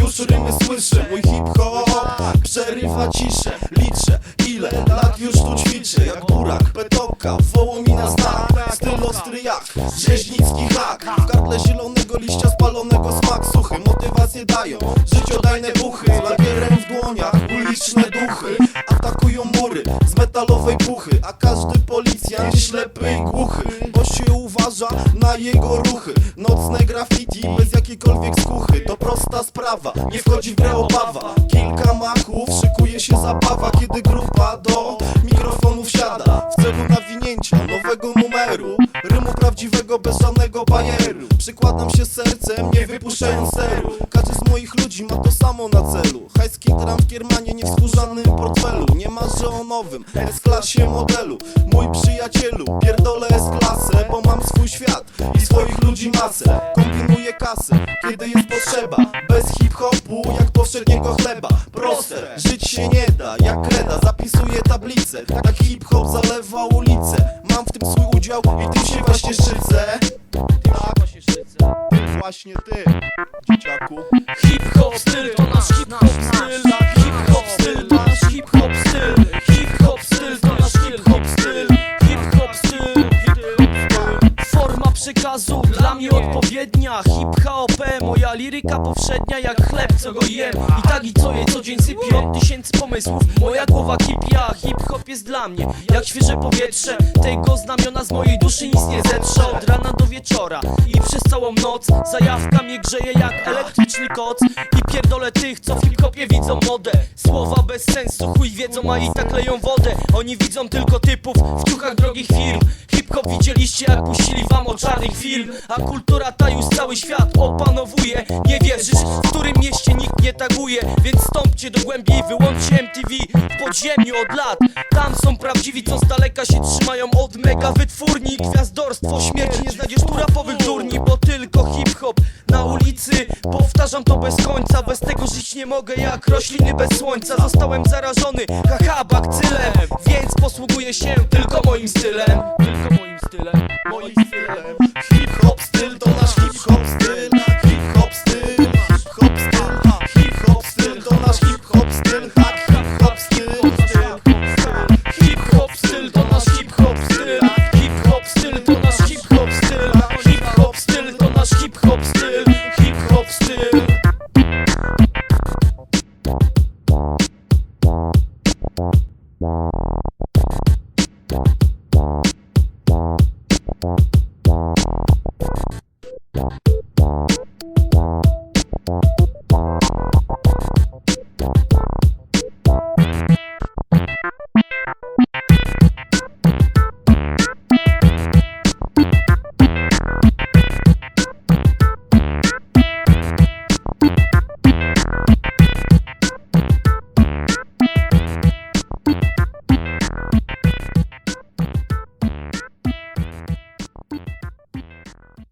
już rymy słyszę Mój hip-hop przerywa ciszę. Liczę ile lat już tu ćwiczę. Jak burak, petoka, wołomina znak Styl ostry jak rzeźnicki hak. W gardle zielonego liścia spalonego smak. Suchy Motywacje dają życiodajne buchy. Z w dłoniach uliczne duchy. Atakują metalowej puchy A każdy policjant ślepy i głuchy Bo się uważa na jego ruchy. Nocne graffiti bez jakiejkolwiek skuchy To prosta sprawa, nie wchodzi w grę obawa. Kilka machów, szykuje się zabawa Kiedy grupa do mikrofonu wsiada. W celu nawinięcia nowego numeru Rymu prawdziwego bez żadnego bajeru. Przykładam się sercem, nie wypuszczając seru. Każdy z moich ludzi ma to samo na celu. Hajski gram w kiermanie, nie w skórzanym portfelu Nie marzę o nowym S-klasie modelu. Mój przyjacielu, pierdolę S-klasę Bo mam swój świat i swoich ludzi masę. Kombinuję kasę, kiedy jest potrzeba. Bez hip-hopu, jak powszedniego chleba. Proste, żyć się nie da, jak kreda. Zapisuję tablicę, tak hip-hop zalewa ulicę. Mam w tym swój udział i tym się właśnie szczycę. Tak, właśnie ty, dzieciaku. Hip-hop styl to nasz hip-hop Przekazu dla mnie odpowiednia. Hip-hop, moja liryka powszednia Jak chleb co go jem. I tak i co je co dzień sypie Od tysięcy pomysłów. Moja głowa kipia Hip-hop jest dla mnie Jak świeże powietrze. Tego znamiona z mojej duszy nic nie zetrze. Od rana do wieczora I przez całą noc Zajawka mnie grzeje jak elektryczny koc. I pierdolę tych co w hip-hopie widzą modę. Słowa bez sensu chuj wiedzą a i tak leją wodę. Oni widzą tylko typów w ciuchach drogich firm. Hip-hop widzieliście jak puścili wam o czarnych film A kultura ta już cały świat opanowuje. Nie wierzysz, w którym mieście nikt nie taguje Więc stąpcie do głębi i wyłączcie MTV W podziemiu od lat. Tam są prawdziwi co z daleka się trzymają od mega wytwórni. Gwiazdorstwo śmierci nie znajdziesz tu rapowych durni hip-hop na ulicy. Powtarzam to bez końca Bez tego żyć nie mogę jak rośliny bez słońca. Zostałem zarażony, haha bakcylem. Więc posługuję się tylko moim stylem. Tylko moim stylem Moim stylem. Hip-hop styl to nasz